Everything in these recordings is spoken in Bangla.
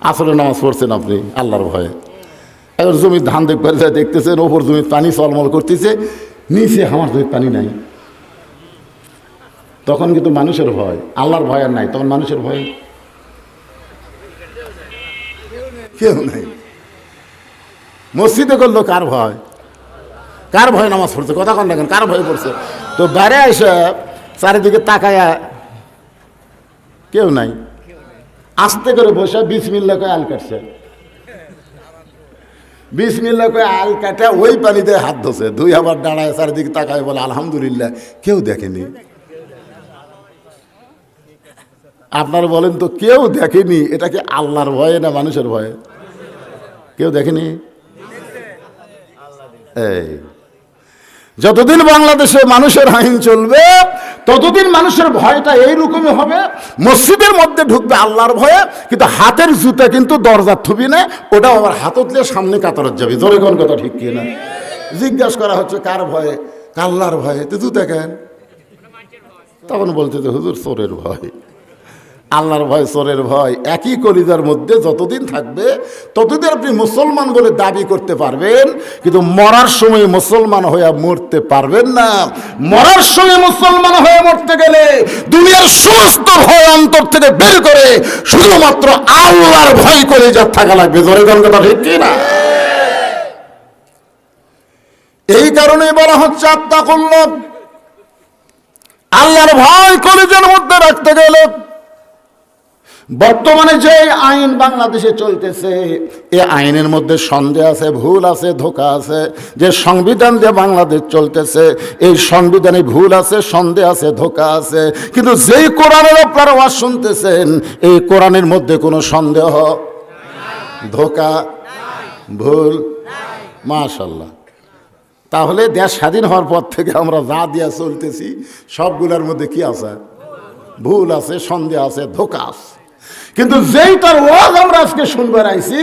আসলে নামাজ পড়ছেন আপনি, আল্লাহর ভয়ে। এখন জমির ধান দেখবার যায় দেখতেছেন, ওপর জমির পানি চলমল করতেছে, নিচে আমার জমির পানি নাই। তখন কিন্তু মানুষের ভয়, আল্লাহর ভয় আর নাই, তখন মানুষের ভয়। কেউ নাই। মসজিদে করল কার ভয়? কার ভয় নামাজ পড়ছে? কথা কন দেখেন কার ভয় পড়ছে? তো বাইরে এসে চারিদিকে তাকায়া, কেউ নাই। আস্তে করে বসে বিশ মিল্লা করে আল কাটছে। বিশ মিল্লা করে আল কাটে, ওই পানিতে হাত ধোছে দুই আবার দাঁড়ায় চারিদিকে তাকায় বলে, আলহামদুলিল্লাহ। কেউ দেখেনি। আপনারা বলেন তো, কেউ দেখেনি? এটা কি আল্লাহর ভয়ে না মানুষের ভয়ে? কেউ দেখেনি? এই। যতদিন বাংলাদেশে মানুষের আইন চলবে, ততদিন মানুষের ভয়টা এইরকমই হবে। মসজিদের মধ্যে ঢুকবে আল্লাহর ভয়ে, কিন্তু হাতের জুতা কিন্তু দরজার থুবি না ওটাও আবার হাততলে সামনে কাতরত যাবে। কোন কথা ঠিক কি না? জিজ্ঞাসা করা হচ্ছে, কার ভয়ে? কাল্লার ভয়ে? তো জুতা কেন? তখন বলছে যে, হুজুর, চোরের ভয়। আল্লাহর ভয়, চোরের ভয়, একই কলিজার মধ্যে যতদিন থাকবে, ততদিন আপনি মুসলমান বলে দাবি করতে পারবেন, কিন্তু মরার সময় মুসলমান হয়ে মরতে পারবেন না। মরার সময় মুসলমান হয়ে মরতে গেলে দুনিয়ার সমস্ত ভয় অন্তর থেকে বের করে শুধুমাত্র আল্লাহর ভয় করে যা থাকা লাগবে। জোরে কথা ঠিক কি না? এই কারণেই বলা হচ্ছে, আত্মা করল আল্লাহর ভয় কলিজার মধ্যে রাখতে গেলে বর্তমানে যে আইন বাংলাদেশে চলতেছে, এ আইনের মধ্যে সন্দেহ আছে, ভুল আছে, ধোকা আছে। যে সংবিধান যে বাংলাদেশ চলতেছে, এই সংবিধানে ভুল আছে, সন্দেহ আছে, ধোকা আছে। কিন্তু যেই কোরআনের আপনারা ওয়াজ শুনতেছেন, এই কোরআনের মধ্যে কোনো সন্দেহ? ধোকা? ভুল? মাশাল্লাহ তাহলে দেশ স্বাধীন হওয়ার পর থেকে আমরা যা দিয়া চলতেছি, সবগুলোর মধ্যে কি আছে? ভুল আছে, সন্দেহ আছে, ধোকা আছে। কিন্তু যেইটার ওয়াজ আমরা আজকে শুনবার আইছি,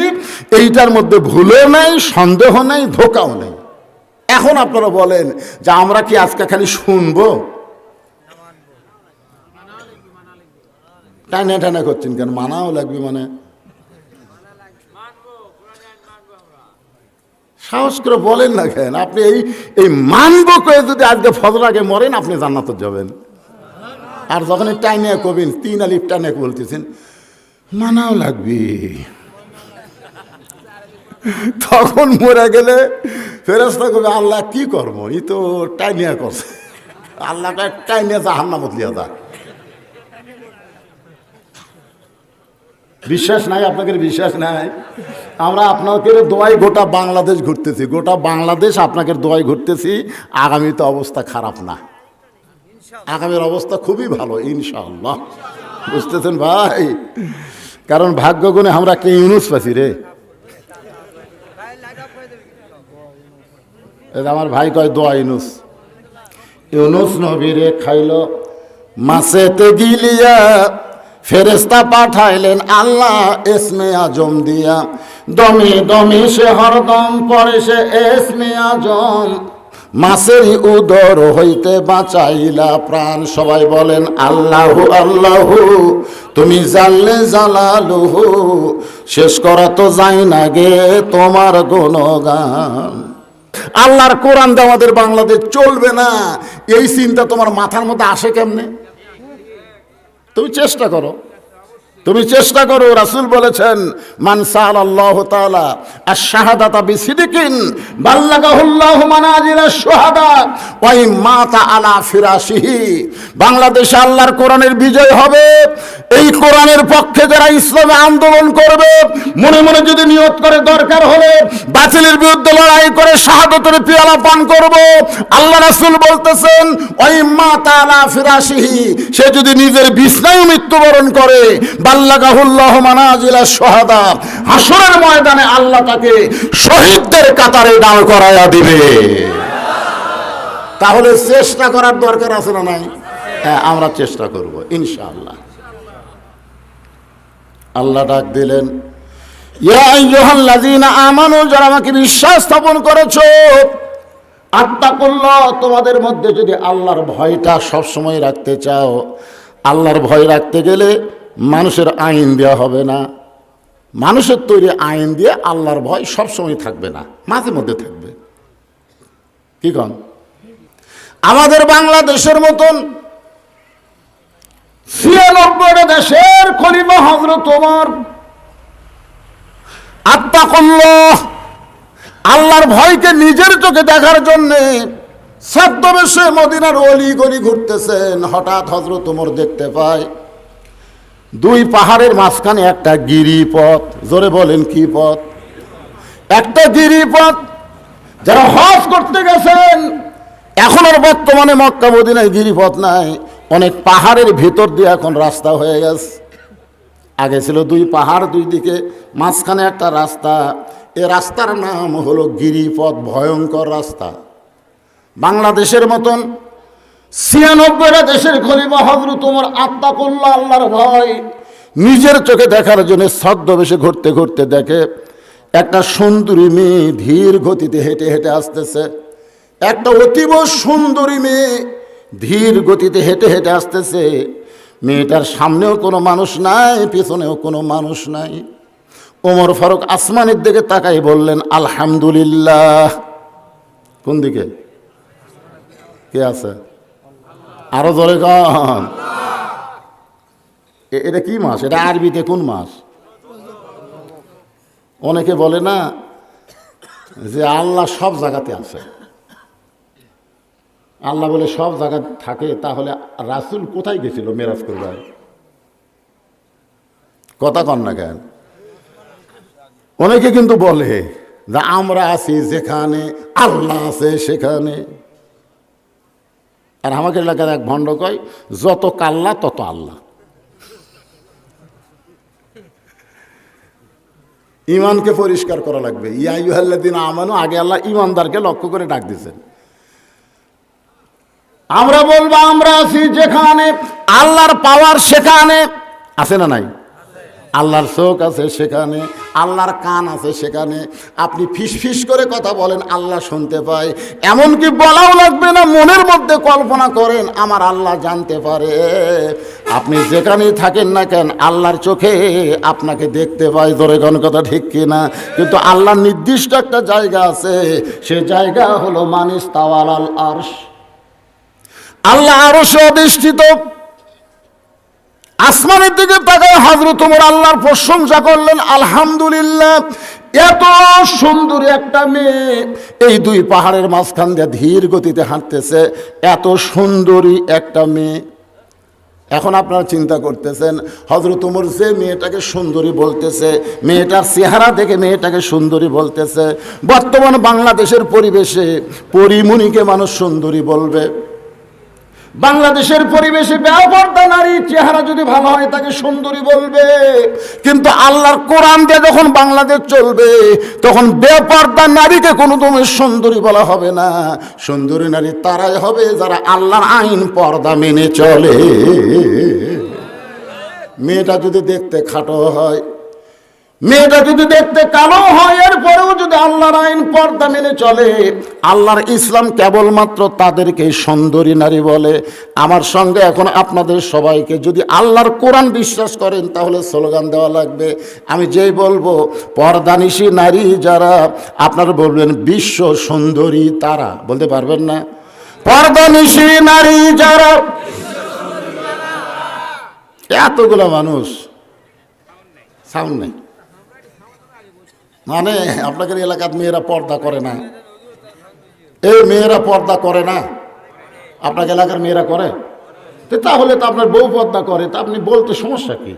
এইটার মধ্যে ভুলও নাই, সন্দেহ নাই, ধোকাও নেই। এখন আপনারা বলেন যে আমরা কি আজকে খালি শুনব? টানা টানা করছেন কেন? মানাও লাগবে মানে। সাহস করে বলেন না কেন? আপনি এই এই মানব করে যদি আজকে ফজর আগে মরেন, আপনি জান্নাত যাবেন। আর যখন টাইনে কবেন, তিন আলিফ টাইনে বলতেছেন মানাও লাগবে। তখন মরে গেলে ফেরস্তা করবে আল্লাহ কি করব ই তো টাইনিয়া করছে। আল্লাহটা টাইনিয়া যা হান্না বদলিয়া যা। বিশ্বাস নাই, আপনাদের বিশ্বাস নাই। আমরা আপনাকে দোয়াই গোটা বাংলাদেশ ঘুরতেছি। গোটা বাংলাদেশ আপনাকে দোয়াই ঘুরতেছি। আগামীতে অবস্থা খারাপ না। আগামীর অবস্থা খুবই ভালো, ইনশাআল্লাহ। বুঝতেছেন ভাই? কারণ ভাগ্যগুণে আমরা কে ইউনুস পাচ্ছি রে? আমার ভাই কয়, দোয়া ইউনুস। ইউনুস নবীরে খাইল মাসেতে গিলিয়া ফেরেস্তা পাঠাইলেন, আল্লাহ এসমে আজম দিয়া। দমে দমে সে হরদম পরে সে এসমে আজম মাসের উদর হইতে বাঁচাইলা প্রাণ। সবাই বলেন, আল্লাহু আল্লাহু, তুমি জানলে জালালুহু, শেষ করা তো যাই না গে তোমার গুণগান। আল্লাহর কোরআন আমাদের বাংলাদেশ চলবে না। এই চিন্তা তোমার মাথার মধ্যে আসে কেমনে? তুমি চেষ্টা করো। তুমি চেষ্টা করো, রাসূল বলেছেন, মান সাল আল্লাহ তাআলা, আশ-শাহাদাতা বিসিদিকিন বাল্লাগাহুল্লাহু মানাজিলা শুহাদা ওয়া ইন মাতা আলা ফিরাশিহি। বাংলাদেশে আল্লাহর কোরআনের বিজয় হবে। এই কোরআনের পক্ষে যারা ইসলামে আন্দোলন করবে, মনে মনে যদি নিয়ত করে দরকার হলে বাতিলের বিরুদ্ধে লড়াই করে শাহাদতের পিয়ালা পান করব। আল্লাহ রাসূল বলতেছেন ওই মাতা আলা ফিরাসিহি সে যদি নিজের বিছনায় মৃত্যুবরণ করে মানাজিলা হাসরের ময়দানে আল্লাহ তাকে শহীদদের কাতারে দাঁড় করায়া দিবে। তাহলে চেষ্টা করার দরকার আছে না নাই? হ্যাঁ আমরা চেষ্টা করব, ইনশাআল্লাহ। আল্লাহ ডাক দিলেন আমানু, যারা আমাকে বিশ্বাস স্থাপন করেছ আত্মা করল তোমাদের মধ্যে যদি আল্লাহর ভয়টা সবসময় রাখতে চাও, আল্লাহর ভয় রাখতে গেলে মানুষের আইন দেওয়া হবে না। মানুষের তৈরি আইন দিয়ে আল্লাহর ভয় সবসময় থাকবে না, মাঝে মধ্যে থাকবে। কি কন? আমাদের বাংলাদেশের মতন ছিয়ানব্বইটা দেশের খলিফা হজরত তোমার আত্মা করল আল্লাহর ভয়কে নিজের চোখে দেখার জন্যে ছদ্মবেশে মদিনার অলি গলি ঘুরতেছেন। হঠাৎ হজরত তোমর দেখতে পায় দুই পাহাড়ের মাঝখানে একটা গিরিপথ। জোরে বলেন কি পথ? একটা গিরিপথ যারা হজ করতে গেছেন, এখন আর বর্তমানে মক্কা মদিনায় গিরিপথ নাই। অনেক পাহাড়ের ভিতর দিয়ে এখন রাস্তা হয়ে গেছে। আগে ছিল দুই পাহাড় দুই দিকে, মাঝখানে একটা রাস্তা। এ রাস্তার নাম হলো গিরিপথ, ভয়ঙ্কর রাস্তা। বাংলাদেশের মতন ছিয়ানব্বইটা দেশের খলিফা হজরত তোমার আত্মা করল আল্লাহর ভয়। নিজের চোখে দেখার জন্য ছদ্মবেশে ঘুরতে ঘুরতে দেখে একটা সুন্দরী মেয়ে ধীর গতিতে হেঁটে হেঁটে আসতেছে। একটা অতীব সুন্দরী মেয়ে ধীর গতিতে হেঁটে হেঁটে আসতেছে। মেয়েটার সামনেও কোনো মানুষ নাই, পিছনেও কোনো মানুষ নাই। ওমর ফারুক আসমানের দিকে তাকাই বললেন, আলহামদুলিল্লাহ। কোন দিকে? কে আছে? আরও জোরে কন। এটা কি মাস? এটা আরবিতে কোন মাস? অনেকে বলে না যে আল্লাহ সব জায়গাতে আছে। আল্লাহ বলে সব জায়গায় থাকে, তাহলে রাসুল কোথায় গেছিল মেরাজ করবার? কথা কন না কেন? অনেকে কিন্তু বলে যে আমরা আছি যেখানে, আল্লাহ আছে সেখানে। আর আমাকে এলাকার এক ভণ্ড কয়, যত কাল্লা, তত আল্লাহ ইমানকে পরিষ্কার করা লাগবে। ইয়াইহাল্লাদিন আমানু, আগে আল্লাহ ইমানদারকে লক্ষ্য করে ডাক দিয়েছেন। আমরা বলব, আমরা আছি যেখানে আল্লাহর পাওয়ার সেখানে। আছে না নাই? আল্লাহর শোক আছে সেখানে। আল্লাহর কান আছে সেখানে। আপনি ফিস ফিস করে কথা বলেন, আল্লাহ শুনতে পায়। এমনকি বলাও লাগবে না, মনের মধ্যে কল্পনা করেন, আমার আল্লাহ জানতে পারে। আপনি যেখানেই থাকেন না কেন, আল্লাহর চোখে আপনাকে দেখতে পায় ধরে কোন কথা ঠিক কিনা? কিন্তু আল্লাহর নির্দিষ্ট একটা জায়গা আছে। সে জায়গা হলো মানিস তাওয়াল আল আরশ। আল্লাহ আরও অধিষ্ঠিত। আসমানের দিকে তাকায় হজরত তোমার আল্লাহর প্রশংসা করলেন, আলহামদুলিল্লাহ, এত সুন্দরী একটা মেয়ে এই দুই পাহাড়ের মাঝখান দিয়ে ধীর গতিতে হাঁটতেছে, এত সুন্দরী একটা মেয়ে। এখন আপনারা চিন্তা করতেছেন হজরত উমর যে মেয়েটাকে সুন্দরী বলতেছে, মেয়েটার চেহারা দেখে মেয়েটাকে সুন্দরী বলতেছে। বর্তমান বাংলাদেশের পরিবেশে পরিমণিকে মানুষ সুন্দরী বলবে। বাংলাদেশের পরিবেশে ব্যাপারটা নারীর চেহারা যদি ভালো হয়, তাকে সুন্দরী বলবে। কিন্তু আল্লাহর কোরআন দিয়ে যখন বাংলাদেশ চলবে, তখন বেপর্দা নারীকে কোনো তুমি সুন্দরী বলা হবে না। সুন্দরী নারী তারাই হবে যারা আল্লাহর আইন পর্দা মেনে চলে। মেয়েটা যদি দেখতে খাটো হয় মেয়েটা যদি দেখতে কালো হয়, এরপরেও যদি আল্লাহর আইন পর্দা মেনে চলে, আল্লাহর ইসলাম কেবলমাত্র তাদেরকে সুন্দরী নারী বলে। আমার সঙ্গে এখন আপনাদের সবাইকে যদি আল্লাহর কোরআন বিশ্বাস করেন, তাহলে স্লোগান দেওয়া লাগবে। আমি যেই বলব, পর্দানিশী নারী যারা, আপনারা বলবেন, বিশ্ব সুন্দরী তারা। বলতে পারবেন না? পর্দানিশী নারী যারা, এতগুলো মানুষ। সাউন্ড নেই। মানে আপনাদের এলাকার মেয়েরা পর্দা করে না। এই মেয়েরা পর্দা করে না। আপনার এলাকার মেয়েরা করে। তো তাহলে তো আপনার বউ পর্দা করে, তা আপনি বলতে সমস্যা কি?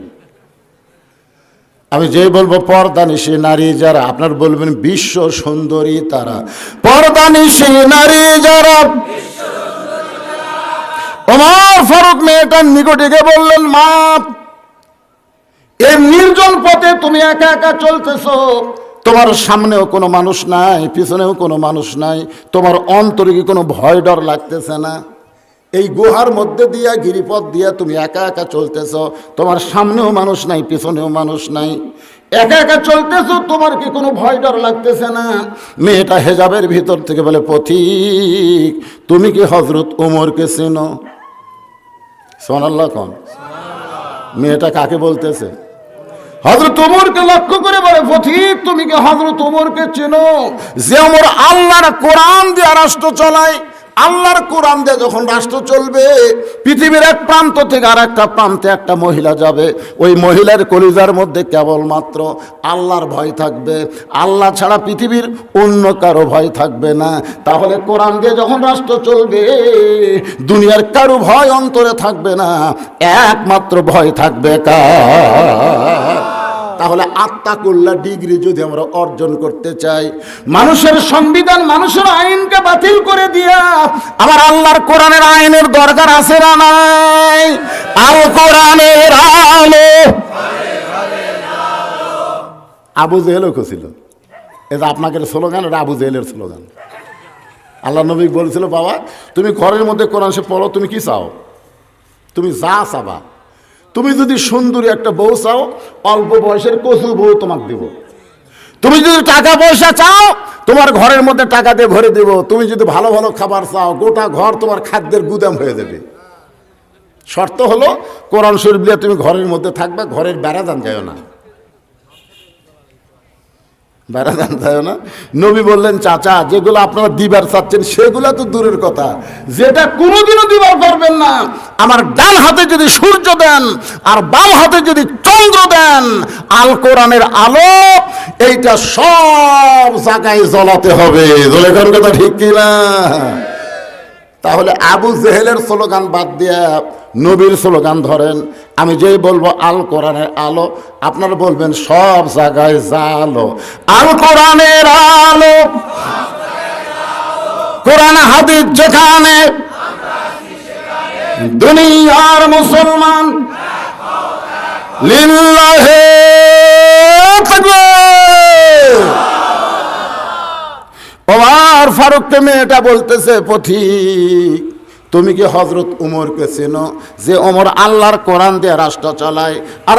আমি যে বলব, পর্দা নিশি নারী যারা, আপনার বলবেন বিশ্ব সুন্দরী তারা। পর্দা নিশি নারী যারা, ওমর ফারুক মেয়েটার নিকটে গিয়ে বললেন, মা, এই নির্জন পথে তুমি একা একা চলতেছো। তোমার সামনেও কোনো মানুষ নাই, পিছনেও কোনো মানুষ নাই, তোমার অন্তরে কি কোনো ভয় ডর লাগতেছে না? এই গুহার মধ্যে দিয়া, গিরিপথ দিয়া তুমি একা একা চলতেছ, তোমার সামনেও মানুষ নাই, পিছনেও মানুষ নাই। একা একা চলতেছো, তোমার কি কোনো ভয় ডর লাগতেছে না? মেয়েটা হেজাবের ভিতর থেকে বলে, পথিক, তুমি কি হজরত উমরকে চেনো? সোনাল্লাহ কন। মেয়েটা কাকে বলতেছে? হজরত ওমরকে লক্ষ্য করে বলে, পথিক, তুমি কি হজরত ওমরকে চেনো যে ওমর আল্লাহর কোরআন দিয়ে রাষ্ট্র চালায়? আল্লাহর কোরআন দিয়ে যখন রাষ্ট্র চলবে, পৃথিবীর এক প্রান্ত থেকে আর একটা প্রান্তে একটা মহিলা যাবে। ওই মহিলার কলিজার মধ্যে কেবলমাত্র আল্লাহর ভয় থাকবে। আল্লাহ ছাড়া পৃথিবীর অন্য কারও ভয় থাকবে না। তাহলে কোরআন দিয়ে যখন রাষ্ট্র চলবে, দুনিয়ার কারও ভয় অন্তরে থাকবে না। একমাত্র ভয় থাকবে কার? তাহলে আত্মাকুল্লা ডিগ্রি যদি আমরা অর্জন করতে চাই, মানুষের সংবিধান, মানুষের আইনকে বাতিল করে দিয়া, আমার আল্লাহর কোরআনের আইনের দরকার আছে না নাই? আল কোরআনের আলো। আবু জেহেলও ছিল। এটা আপনাকে স্লোগান ওটা আবু জেহেলের স্লোগান। আল্লাহ নবী বলেছিল, বাবা, তুমি ঘরের মধ্যে কোরআন সে পড়ো, তুমি কি চাও? তুমি যা চাবা। তুমি যদি সুন্দরী একটা বউ চাও, অল্প বয়সের কচুর বউ তোমাকে দেব। তুমি যদি টাকা পয়সা চাও, তোমার ঘরের মধ্যে টাকা দিয়ে ভরে দেব। তুমি যদি ভালো ভালো খাবার চাও, গোটা ঘর তোমার খাদ্যের গুদাম হয়ে যাবে। শর্ত হলো, কোরআন শরীফ তুমি ঘরের মধ্যে থাকবে, ঘরের বেড়া দান যায় না। বেড়া দান যায় না? নবী বললেন, চাচা, যেগুলো আপনারা দিবার চাচ্ছেন, সেগুলো তো দূরের কথা। যেটা কোনোদিনও দিবার পারবেন না। আমার ডান হাতে যদি সূর্য দেন, আর বাম হাতে যদি চন্দ্র দেন, আল কোরআনের আলো এইটা সব জায়গায় জ্বলাতে হবে। জ্বলে কোন কথা ঠিক কিনা? তাহলে আবু জেহেলের স্লোগান বাদ দিয়ে নবীর স্লোগান ধরেন, আমি যেই বলব আল কোরআনের আলো, আপনারা বলবেন সব জায়গায় জালো। আল কোরআনের আলো, কোরআন হাদিস যেখানে, দুনিয়ার মুসলমান তাকবীর ওমর ফারুককে মেয়েটা বলতেছে, পথিক তুমি কি হজরত উমরকে চেনো যে ওমর আল্লাহর কোরআন দিয়ে রাষ্ট্র চালায়? আর